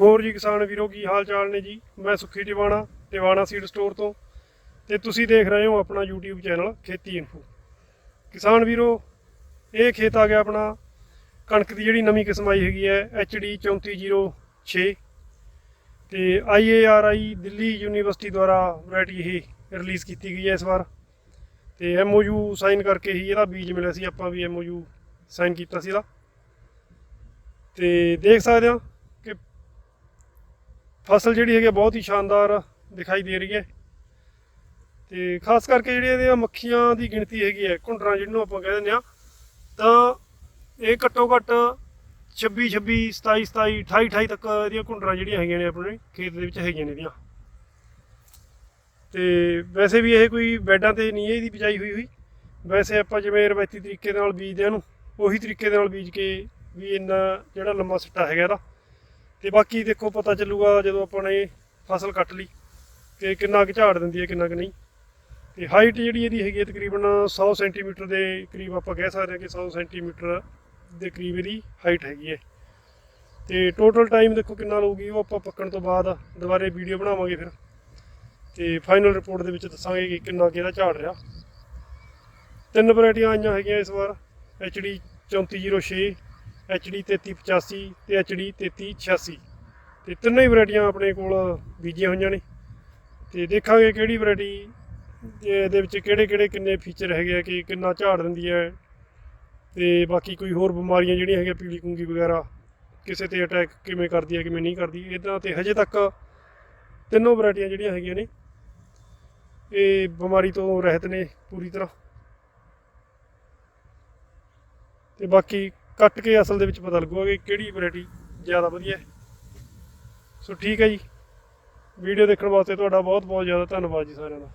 ਹੋਰ ਜੀ ਕਿਸਾਨ ਵੀਰੋ, ਕੀ ਹਾਲ ਚਾਲ ਨੇ ਜੀ? ਮੈਂ ਸੁਖੀ ਟਿਵਾਣਾ ਟਿਵਾਣਾ ਸੀਡ ਸਟੋਰ ਤੋਂ। ਤੇ ਤੁਸੀਂ ਦੇਖ ਰਹੇ ਹੋ ਆਪਣਾ YouTube ਚੈਨਲ, ਖੇਤੀ ਇਨਫੋ ਕਿਸਾਨ ਵੀਰੋ, ਇਹ ਖੇਤ ਆ ਗਿਆ ਆਪਣਾ। ਕਣਕ ਦੀ ਜਿਹੜੀ ਨਵੀਂ ਕਿਸਮ ਆਈ ਹੈਗੀ ਹੈ HD 3406 ਤੇ IARI ਦਿੱਲੀ ਯੂਨੀਵਰਸਿਟੀ ਦੁਆਰਾ ਵੈਰਾਈਟੀ ਇਹ ਰਿਲੀਜ਼ ਕੀਤੀ ਗਈ ਹੈ ਇਸ ਵਾਰ। ਤੇ MOU ਸਾਈਨ ਕਰਕੇ ਹੀ ਇਹਦਾ ਬੀਜ ਮਿਲਿਆ ਸੀ, ਆਪਾਂ ਵੀ MOU ਸਾਈਨ ਕੀਤਾ ਸੀ ਇਹਦਾ। ਤੇ ਦੇਖ ਸਕਦੇ ਹੋ ਫਸਲ ਜਿਹੜੀ ਹੈਗੀ ਆ ਬਹੁਤ ਹੀ ਸ਼ਾਨਦਾਰ ਦਿਖਾਈ ਦੇ ਰਹੀ ਹੈ। ਤੇ ਖਾਸ ਕਰਕੇ ਜਿਹੜੀਆਂ ਇਹਦੀਆਂ ਮੱਖੀਆਂ ਦੀ ਗਿਣਤੀ ਹੈਗੀ ਹੈ, ਘੁੰਡਰਾਂ ਜਿਹਨੂੰ ਆਪਾਂ ਕਹਿ ਦਿੰਦੇ ਆ ਤਾਂ ਇਹ ਘੱਟੋ ਘੱਟ 26 26 27 27 28 28 ਤੱਕ ਇਹਦੀਆਂ ਘੁੰਡਰਾਂ ਜਿਹੜੀਆਂ ਹੈਗੀਆਂ ਨੇ ਆਪਣੇ ਖੇਤ ਦੇ ਵਿੱਚ ਹੈਗੀਆਂ ਨੇ ਇਹਦੀਆਂ। ਤੇ ਵੈਸੇ ਵੀ ਇਹ ਕੋਈ ਬੈਡਾਂ ਤੇ ਨਹੀਂ ਇਹਦੀ ਬਿਜਾਈ ਹੋਈ ਹੋਈ। ਵੈਸੇ ਆਪਾਂ ਜਿਵੇਂ ਰਵਾਇਤੀ ਤਰੀਕੇ ਨਾਲ ਬੀਜਦੇ ਹਾਂ ਨੂੰ ਉਹੀ ਤਰੀਕੇ ਦੇ ਨਾਲ ਬੀਜ ਕੇ ਵੀ ਇੰਨਾ ਜਿਹੜਾ ਲੰਮਾ ਸਿੱਟਾ ਹੈਗਾ ਇਹਦਾ। ਤੇ ਬਾਕੀ ਦੇਖੋ ਪਤਾ ਚੱਲੂਗਾ ਜਦੋਂ ਆਪਾਂ ਨੇ ਫਸਲ ਕੱਟ ਲਈ ਕਿ ਕਿੰਨਾ ਕੁ ਝਾੜ ਦਿੰਦੀ ਹੈ, ਕਿੰਨਾ ਕੁ ਨਹੀਂ। ਤੇ ਹਾਈਟ ਜਿਹੜੀ ਇਹਦੀ ਹੈਗੀ ਹੈ ਤਕਰੀਬਨ 100 ਸੈਂਟੀਮੀਟਰ ਦੇ ਕਰੀਬ ਆਪਾਂ ਕਹਿ ਸਕਦੇ ਹਾਂ ਕਿ 100 ਸੈਂਟੀਮੀਟਰ ਦੇ ਕਰੀਬ ਇਹਦੀ ਹਾਈਟ ਹੈਗੀ ਹੈ। ਤੇ ਟੋਟਲ ਟਾਈਮ ਦੇਖੋ ਕਿੰਨਾ ਲਊਗੀ, ਉਹ ਆਪਾਂ ਪੱਕਣ ਤੋਂ ਬਾਅਦ ਦੁਬਾਰੇ ਵੀਡੀਓ ਬਣਾਵਾਂਗੇ ਫਿਰ। ਤੇ ਫਾਈਨਲ ਰਿਪੋਰਟ ਦੇ ਵਿੱਚ ਦੱਸਾਂਗੇ ਕਿ ਕਿੰਨਾ ਕੁ ਇਹਦਾ ਝਾੜ ਰਿਹਾ। ਤਿੰਨ ਵੈਰਾਈਟੀਆਂ ਆਈਆਂ ਹੈਗੀਆਂ ਇਸ ਵਾਰ HD 3406 HD 3385 ਤੇ HD 3386 ਤੇ ਤਿੰਨੋਂ ਹੀ ਵੈਰਾਈਟੀਆਂ ਆਪਣੇ ਕੋਲ ਬੀਜੀਆਂ ਹੋਈਆਂ ਨੇ। ਤੇ ਦੇਖਾਂਗੇ ਕਿਹੜੀ ਵੈਰਾਈਟੀ ਇਹਦੇ ਵਿੱਚ ਕਿਹੜੇ ਕਿਹੜੇ ਕਿੰਨੇ ਫੀਚਰ ਹੈਗੇ ਆ, ਕਿ ਕਿੰਨਾ ਝਾੜ ਦਿੰਦੀ ਹੈ। ਤੇ ਬਾਕੀ ਕੋਈ ਹੋਰ ਬਿਮਾਰੀਆਂ ਜਿਹੜੀਆਂ ਹੈਗੀਆਂ, ਪੀਲੀ ਕੁੰਗੀ ਵਗੈਰਾ, ਕਿਸੇ ਤੇ ਅਟੈਕ ਕਿਵੇਂ ਕਰਦੀ ਹੈ, ਕਿਵੇਂ ਨਹੀਂ ਕਰਦੀ ਇਦਾਂ ਤੇ ਹਜੇ ਤੱਕ ਤਿੰਨੋਂ ਵੈਰਾਈਟੀਆਂ ਜਿਹੜੀਆਂ ਹੈਗੀਆਂ ਨੇ, ਇਹ ਬਿਮਾਰੀ ਤੋਂ ਰਹਿਤ ਨੇ ਪੂਰੀ ਤਰ੍ਹਾਂ। ਤੇ ਬਾਕੀ ਕੱਟ ਕੇ ਅਸਲ ਦੇ ਵਿੱਚ ਪਤਾ ਲੱਗੂਗਾ ਕਿ ਕਿਹੜੀ ਵੈਰਾਈਟੀ ਜ਼ਿਆਦਾ ਵਧੀਆ ਹੈ। ਸੋ ਠੀਕ ਹੈ ਜੀ। ਵੀਡੀਓ ਦੇਖਣ ਵਾਸਤੇ ਤੁਹਾਡਾ ਬਹੁਤ ਬਹੁਤ ਜ਼ਿਆਦਾ ਧੰਨਵਾਦ ਜੀ ਸਾਰਿਆਂ ਦਾ।